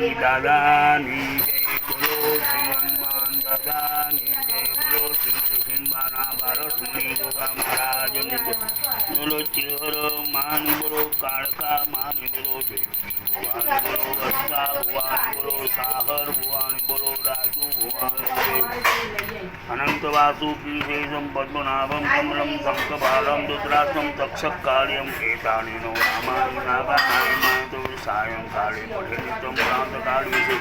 દાદાની જય બોલો શ્રી હનુમાન દાદાની જય બોલો શ્રી કૃષ્ણબાના બારસમણી ગોગા મહારાજની બોલો માની માની પદ્મનાભમ કમલમ શંખપાલમ રુદ્રાક્ષમ તક્ષકાર્યમ કેતાનિનો રામાની નાગાનાય તો સાયંકાળે પઠે નિત્યમ પ્રાંતકાળી છે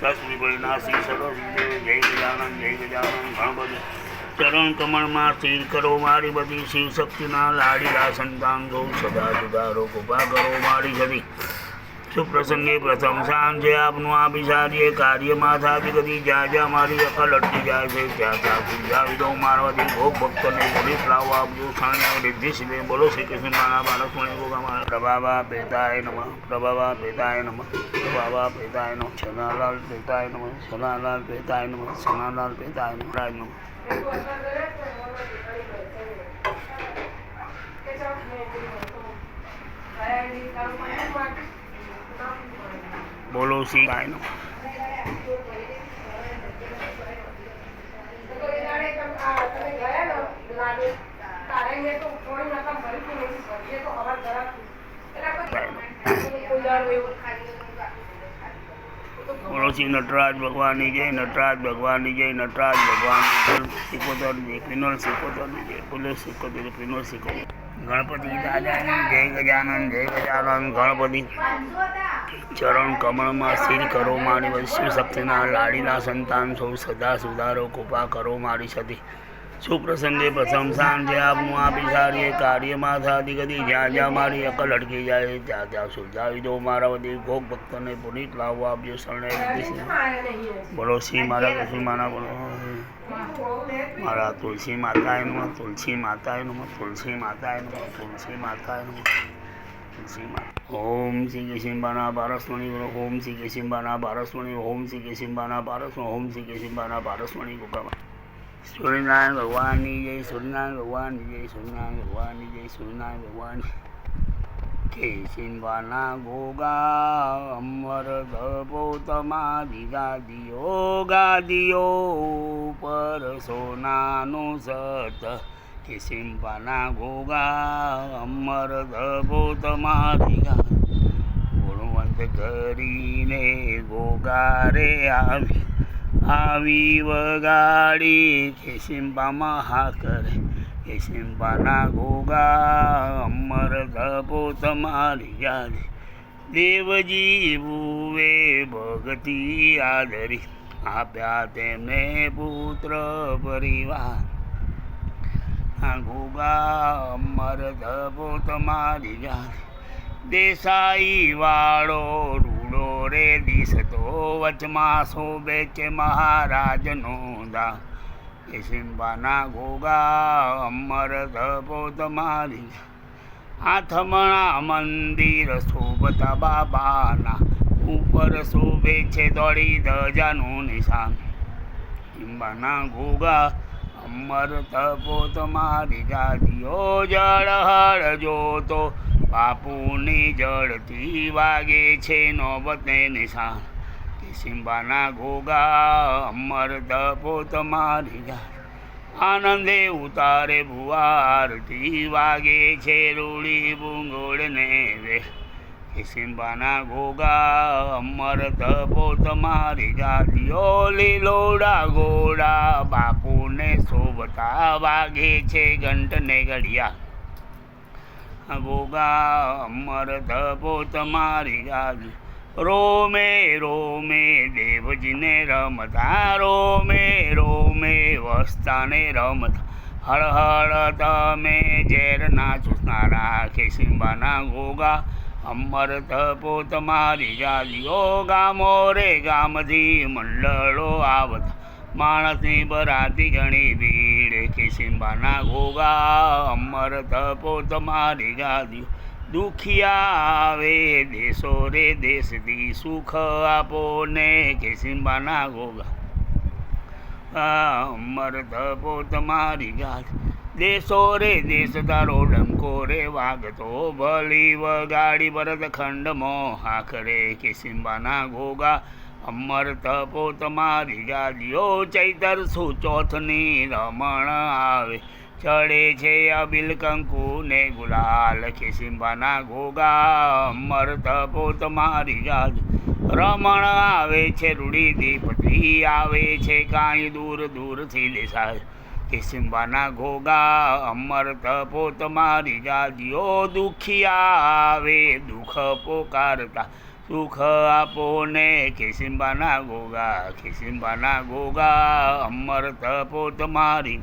તસ્મી પરિણાસી સરસ જય ગજાનંદ જય ગજાનંદ ગણપતિ ચરણ કમળમાં સ્થિર કરો, મારી બધી શિવ શક્તિના લાડીલા સંતાન ગૌ સદા સુધારો કૃપા કરો, મારી સદી. સુપ્રસંગે પ્રથમ છે આપનું આ બિસારીએ કાર્યમાં થાકી ગતી જ્યાં જ્યાં મારી અકલ અટકી જાય છે, ત્યાં ત્યાં સમજાવી દઉં મારવાથી ભોગ ભક્તને બોલી ફલાવો. આપજો સાણે રિદ્ધિ સિદ્ધિ બોલો, શ્રી કૃષ્ણ મારા બાળક મણી ગોગા પ્રભાવા પેતાય નમઃ, પ્રભાવા પેતાય નમઃ, પ્રભાવા પેતાય નમઃ છનાલાલ પેતાય નમઃ છનાલાલ પેતાય નમઃ છનાલાલ પેતાય નમઃ, રાજ નમઃ. બોલો ગાય નમઃ બોલો શ્રી નટરાજ ભગવાનની જય નટરાજ ભગવાનની જય નટરાજ ભગવાન સિકોતર જય પિનોલ સિકોતરની જય બોલો સિકોતર પિનોલ સિકોતર ગણપતિ જય ગજાનંદ જય ગજાનંદ ગણપતિ ચરણ કમળમાં સ્થિર કરો મારી વૈશ્વ શક્તિના લાડીના સંતાન. સૌ સદા સુધારો, કૃપા કરો મારી સતી. સુપ્રસંગે પ્રથમ સાંજે આપનું. આ બિસારીએ કાર્યમાં થતી ગતિ. જ્યાં જ્યાં મારી અકલ અટકી જાય, ત્યાં ત્યાં સુલઝાવી દો મારા વધી ભોગ ભક્તોને પુનિત લાવવા આપજો શરણે બોલો શ્રી મારા કૃષ્ણ માના બોલો. મારા તુલસી માતાએ નમઃ તુલસી માતાએ નમઃ તુલસી માતાએ નમઃ તુલસી માતાએ નમઃ તુલસી માતા ઓમ શ્રી કેશિંબાના પારસમણી બોલો ઓમ શ્રી કેશિંબાના પારસમણી ઓમ શ્રી કેશિંબાના પારસમણી ઓમ શ્રી કેશિંબાના પારસમણી ગોપામાં સૂર્યનારાયણ ભગવાનની જય, સૂર્યનારાયણ ભગવાનની જય, સૂર્યનારાયણ ભગવાનની જય, સૂર્યનારાયણ ભગવાન કેશિંબાના ગોગા અમર ધપોતમાદિ ગાદિયો ગાદિયો પર સોનાનું સત. કેશિંબાના ગોગા અમર ધપોતમાદિ ગા ગુણવંત કરીને ગોગા રે આવી આવી વગાડી કેશિંબામાં હા કરે. કેશિંબાના ગોગા અમર ધપો તમારી યાદ. દેવજી ભુવે ભગતી આદરી, આપ્યા તેમને પુત્ર પરિવાર. ગોગા અમર ધપો તમારી યાદ. દેસાઈ વાળો રૂડો રે દિસતો વચમાં શોભે છે મહારાજનો દા સિંબાના ઘોગા અમર ધપો મારી. આથમણા મંદિર શોભતા બાબાના. ઉપર શોભે છે દોડી ધજાનું નિશાન. સિંબાના ઘોગા અમર તપો મારી. જાદીઓ જળ હળ જોતો. બાપુની જળથી વાગે છે નોબતે નિશાન. સિંબાના ઘોગા અમર તપો તમારી આનંદે ઉતારે ભુવારથી વાગે છે રૂડી ભૂંગોળને વે. સિંબાના ઘોગા અમર તપો તમારી ગાદીઓ લીલોડા ગોડા બાપુને શોભતા વાગે છે ઘંટને ઘડિયા. ગોગા અમર ધપો તમારી ગાદી રોમે રોમે, દેવજીને રમતા, રોમે રોમે વસ્તાને રમતા. હળ હળ, તમે ઝેરના ચૂસનારા ખેસીંબાના ગોગા અમર તપો તમારી ગાદીઓ ગામો રે, ગામથી મંડળો આવતા. માણસની બરાતી ઘણી ભીડ કિસિંબાના ગોગા અમર તપો તમારી ગાદીઓ દુખિયા આવે દેશો રે દેશથી સુખ આપો ને કિસિંબાના ગોગા. અમર તપો તમારી ગાથ. દેશો રે દેશ તારો ડંકો રે વાગતો ભલી વગાડી ભરત ખંડમો હાખરે કે સિંબાના ગોગા. અમર તપો તમારી ગાદીઓ ચૈતર સુચોથની રમણ આવે. ચડે છે અબિલ કંકુ ને ગુલાલ ખિસિમ્બાના ગોગા અમર પોત મારી ગાદ રમણ આવે છે રૂડી દીપતી આવે છે કાંઈ દૂર દૂરથી દેસાય કિસિમ્બાના ઘોગા અમર પોત મારી ગાદીઓ દુખિયા આવે, દુઃખ પોકારતા. સુખ આપો ને કિસિમ્બાના ગોગા કિસિમ્બાના ગોગા અમર પોત તમારી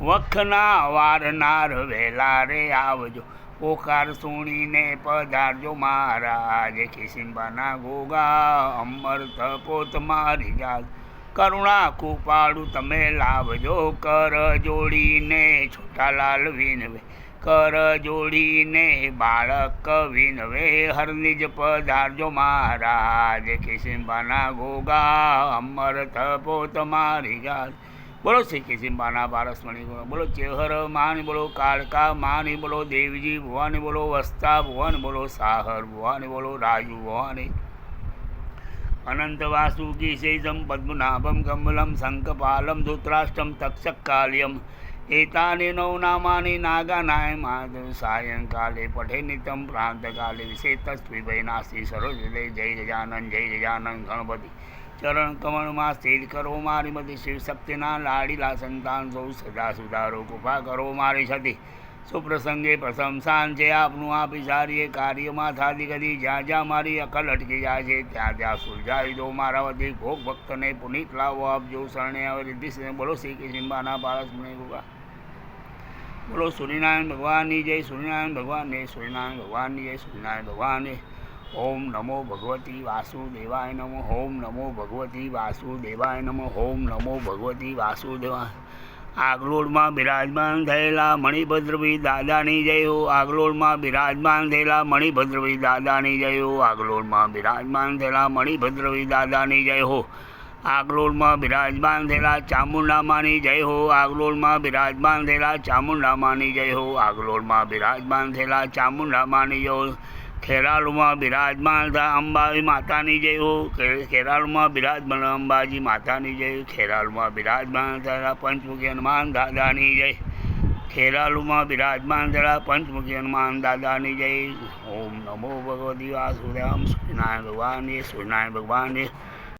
વખના વારનાર વહેલા રે આવજો. પોકાર સુણીને પધારજો મહારાજ. ખિસિંબાના ગોગા, અમર પોત મારી જાત. કરુણા કૃપાળું તમે લાવજો. કર જોડીને છોટાલાલ વિનવે. કર જોડીને બાળક વિનવે. હરનિજ પધારજો મહારાજ. ખિસિંબાના ગોગા, અમર પોત મારી ગાદ બોલો શ્રી કિસિમ્બાના પારસમણી ગુણ. બોલો ચેહર માની બોલો કાળકા માની બોલો દેવજી ભુવાની બોલો વસ્તા ભુવાન બોલો સાહર ભુવાની બોલો રાજુ ભુવાની. અનંત વાસુકી શૈજમ પદ્મનાભમ કમલમ શંખપાલમ ધૂતરાષ્ટ્રમ તક્ષકાલ્યમ. એતાની નવ નામાની નાગાનાય માધવ સાયંકાલે પઠે નિતમ પ્રાંતકાલે વિશે તસ્વી ભય નાસ્તી સરોજ જય ગજાનન જય ગજાનન ગણપતિ. ચરણ કમળમાં સ્થિર કરો, મારી બધી શિવશક્તિના લાડીલા સંતાન સૌ સદા સુધારો કૃપા કરો મારી સતી સુપ્રસંગે પ્રશંસાન છે આપનું આ પિસારીએ કાર્યમાં થાતી કદી જ્યાં જ્યાં મારી અકલ અટકી જાય છે, ત્યાં ત્યાં સુલઝાવી દો. મારા વતી ભોગ ભક્તને પુનિત લાવો આપજો શરણે આવે રિદ્ધિ બોલો, શ્રી કૃષ્ણબાના બાળક મને ગુગા. બોલો સૂર્યનારાયણ ભગવાનની જય સૂર્યનારાયણ ભગવાનને સૂર્યનારાયણ ભગવાનની જય સૂર્યનારાયણ ભગવાનને. ઓમ નમો ભગવતી વાસુદેવાય નમો, ઓમ નમો ભગવતી વાસુદેવાય નમો, ઓમ નમો ભગવતી વાસુદેવાય. આગલોડમાં બિરાજમાન થયેલા મણિભદ્રભાઈ દાદાની જય હો આગલોડમાં બિરાજમાન થયેલા મણિભદ્રભાઈ દાદાની જય હો આગલોડમાં બિરાજમાન થયેલા મણિભદ્રભાઈ દાદાની જય હો આગલોડમાં બિરાજમાન થયેલા ચામુંડામાની જય હો આગલોડમાં બિરાજમાન થયેલા ચામુંડામાની જય હો આગલોડમાં બિરાજમાન થયેલા ચામુંડામાની જય હો ખેરાલુમાં બિરાજમાન હતા અંબાજી માતાની જય હો. ખેરાલુમાં બિરાજમાન અંબાજી માતાની જય. ખેરાલુમાં બિરાજમાન થયેલા પંચમુખી હનુમાન દાદાની જય. ખેરાલુમાં બિરાજમાન થયેલા પંચમુખી હનુમાન દાદાની જય. ઓમ નમો ભગવતી વાસુદેવ સૂર્યનારાયણ ભગવાન સૂર્યનારાયણ ભગવાન.